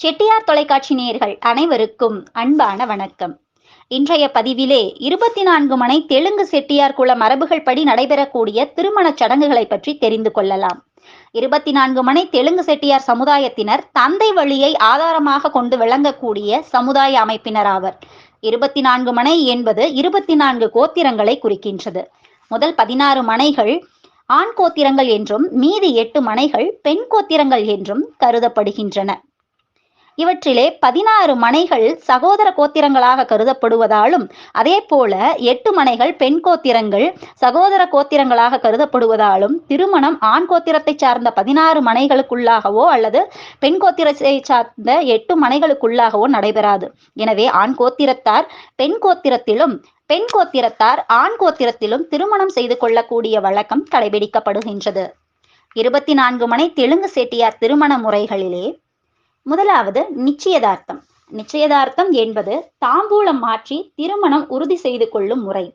செட்டியார் தொலைக்காட்சி நேயர்கள் அனைவருக்கும் அன்பான வணக்கம். இன்றைய பதிவிலே இருபத்தி நான்கு மனை தெலுங்கு செட்டியார் குல மரபுகள் படி நடைபெறக்கூடிய திருமணச் சடங்குகளை பற்றி தெரிந்து கொள்ளலாம். இருபத்தி நான்கு மனை தெலுங்கு செட்டியார் சமுதாயத்தினர் தந்தை வழியை ஆதாரமாக கொண்டு விளங்கக்கூடிய சமுதாய அமைப்பினர் ஆவர். இருபத்தி நான்கு மனை என்பது இருபத்தி நான்கு கோத்திரங்களை குறிக்கின்றது. முதல் பதினாறு மனைகள் ஆண் கோத்திரங்கள் என்றும் மீதி எட்டு மனைகள் பெண் கோத்திரங்கள் என்றும் கருதப்படுகின்றன. இவற்றிலே பதினாறு மனைகள் சகோதர கோத்திரங்களாக கருதப்படுவதாலும் அதே போல எட்டு மனைகள் பெண் கோத்திரங்கள் சகோதர கோத்திரங்களாக கருதப்படுவதாலும் திருமணம் ஆண் கோத்திரத்தை சார்ந்த பதினாறு மனைகளுக்குள்ளாகவோ அல்லது பெண் கோத்திரத்தை சார்ந்த எட்டு மனைகளுக்குள்ளாகவோ நடைபெறாது. எனவே ஆண் கோத்திரத்தார் பெண் கோத்திரத்திலும் பெண் கோத்திரத்தார் ஆண் கோத்திரத்திலும் திருமணம் செய்து கொள்ளக்கூடிய வழக்கம் கடைபிடிக்கப்படுகின்றது. இருபத்தி நான்கு மனை தெலுங்கு செட்டியார் திருமண முறைகளிலே முதலாவது நிச்சயதார்த்தம். நிச்சயதார்த்தம் என்பது தாம்பூலம் மாற்றி திருமணம் உறுதி செய்து கொள்ளும் முறை.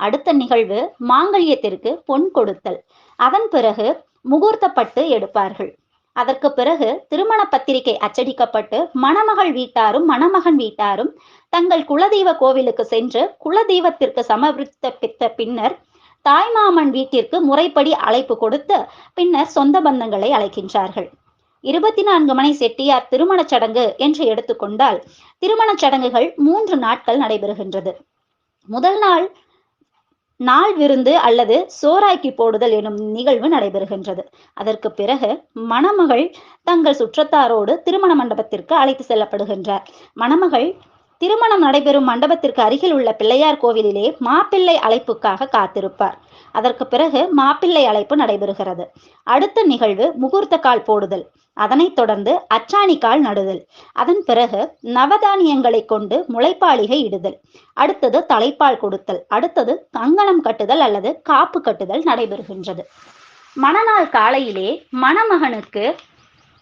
அடுத்த நிகழ்வு மாங்கல்யத்திற்கு பொன் கொடுத்தல். அதன் பிறகு முகூர்த்தப்பட்டு எடுப்பார்கள். அதற்கு பிறகு திருமண பத்திரிகை அச்சடிக்கப்பட்டு மணமகள் வீட்டாரும் மணமகன் வீட்டாரும் தங்கள் குலதெய்வ கோவிலுக்கு சென்று குலதெய்வத்திற்கு சமர்ப்பித்த பின்னர் தாய்மாமன் வீட்டிற்கு முறைப்படி அழைப்பு கொடுத்து பின்னர் சொந்த பந்தங்களை அழைக்கின்றார்கள். இருபத்தி நான்கு மணி செட்டியார் திருமணச் சடங்கு என்று எடுத்துக்கொண்டால் திருமணச் சடங்குகள் மூன்று நாட்கள் நடைபெறுகின்றது. முதல் நாள் நாள் விருந்து அல்லது சோராய்க்கு போடுதல் எனும் நிகழ்வு நடைபெறுகின்றது. அதற்கு பிறகு மணமகள் தங்கள் சுற்றத்தாரோடு திருமண மண்டபத்திற்கு அழைத்து செல்லப்படுகின்றார். மணமகள் திருமணம் நடைபெறும் மண்டபத்திற்கு அருகில் உள்ள பிள்ளையார் கோவிலிலே மாப்பிள்ளை அழைப்புக்காக காத்திருப்பார். அதற்கு பிறகு மாப்பிள்ளை அழைப்பு நடைபெறுகிறது. அடுத்த நிகழ்வு முகூர்த்த கால் போடுதல். அதனைத் தொடர்ந்து அச்சாணி கால் நடுதல். அதன் பிறகு நவதானியங்களை கொண்டு முளைப்பாளிகை இடுதல். அடுத்தது தலைப்பால் கொடுத்தல். அடுத்தது கங்கணம் கட்டுதல் அல்லது காப்பு கட்டுதல் நடைபெறுகின்றது. மணநாள் காலையிலே மணமகனுக்கு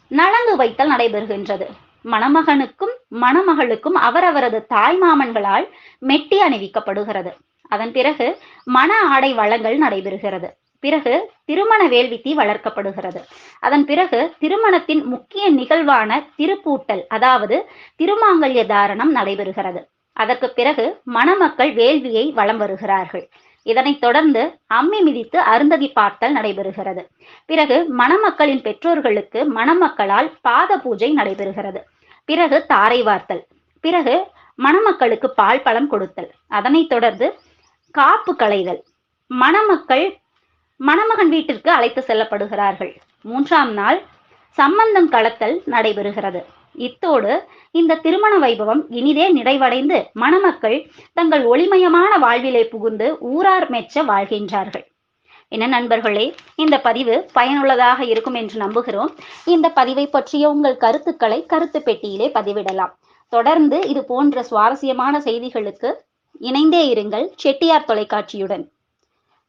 நலங்கு வைத்தல் நடைபெறுகின்றது. மணமகனுக்கும் மணமகளுக்கும் அவரவரது தாய் மாமன்களால் மெட்டி அணிவிக்கப்படுகிறது. அதன் பிறகு மண ஆடை வழங்கல் நடைபெறுகிறது. பிறகு திருமண வேள்வித்தி வளர்க்கப்படுகிறது. அதன் பிறகு திருமணத்தின் முக்கிய நிகழ்வான திருப்பூட்டல் அதாவது திருமாங்கல்ய தாரணம் நடைபெறுகிறது. அதற்கு பிறகு மணமக்கள் வேள்வியை வலம் வருகிறார்கள். இதனைத் தொடர்ந்து அம்மி மிதித்து அருந்ததி பார்த்தல் நடைபெறுகிறது. பிறகு மணமக்களின் பெற்றோர்களுக்கு மணமக்களால் பாத பூஜை நடைபெறுகிறது. பிறகு தாரை வார்த்தல். பிறகு மணமக்களுக்கு பால் பழம் கொடுத்தல். அதனைத் தொடர்ந்து காப்பு களைதல் மணமக்கள் மணமகன் வீட்டிற்கு அழைத்து செல்லப்படுகிறார்கள். மூன்றாம் நாள் சம்பந்தம் கலத்தல் நடைபெறுகிறது. இத்தோடு இந்த திருமண வைபவம் இனிதே நிறைவடைந்து மணமக்கள் தங்கள் ஒளிமயமான வாழ்விலே புகுந்து ஊரார் மெச்ச வாழ்கின்றார்கள். என்ன நண்பர்களே இந்த பதிவு பயனுள்ளதாக இருக்கும் என்று நம்புகிறோம். இந்த பதிவை பற்றிய உங்கள் கருத்துக்களை கருத்து பெட்டியிலே பதிவிடலாம். தொடர்ந்து இது போன்ற சுவாரஸ்யமான செய்திகளுக்கு இணைந்தே இருங்கள் செட்டியார் தொலைக்காட்சியுடன்.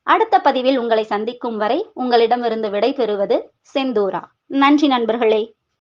அடுத்த பதிவில் உங்களை சந்திக்கும் வரை உங்களிடமிருந்து விடை பெறுவது செந்தூரா. நன்றி நண்பர்களே.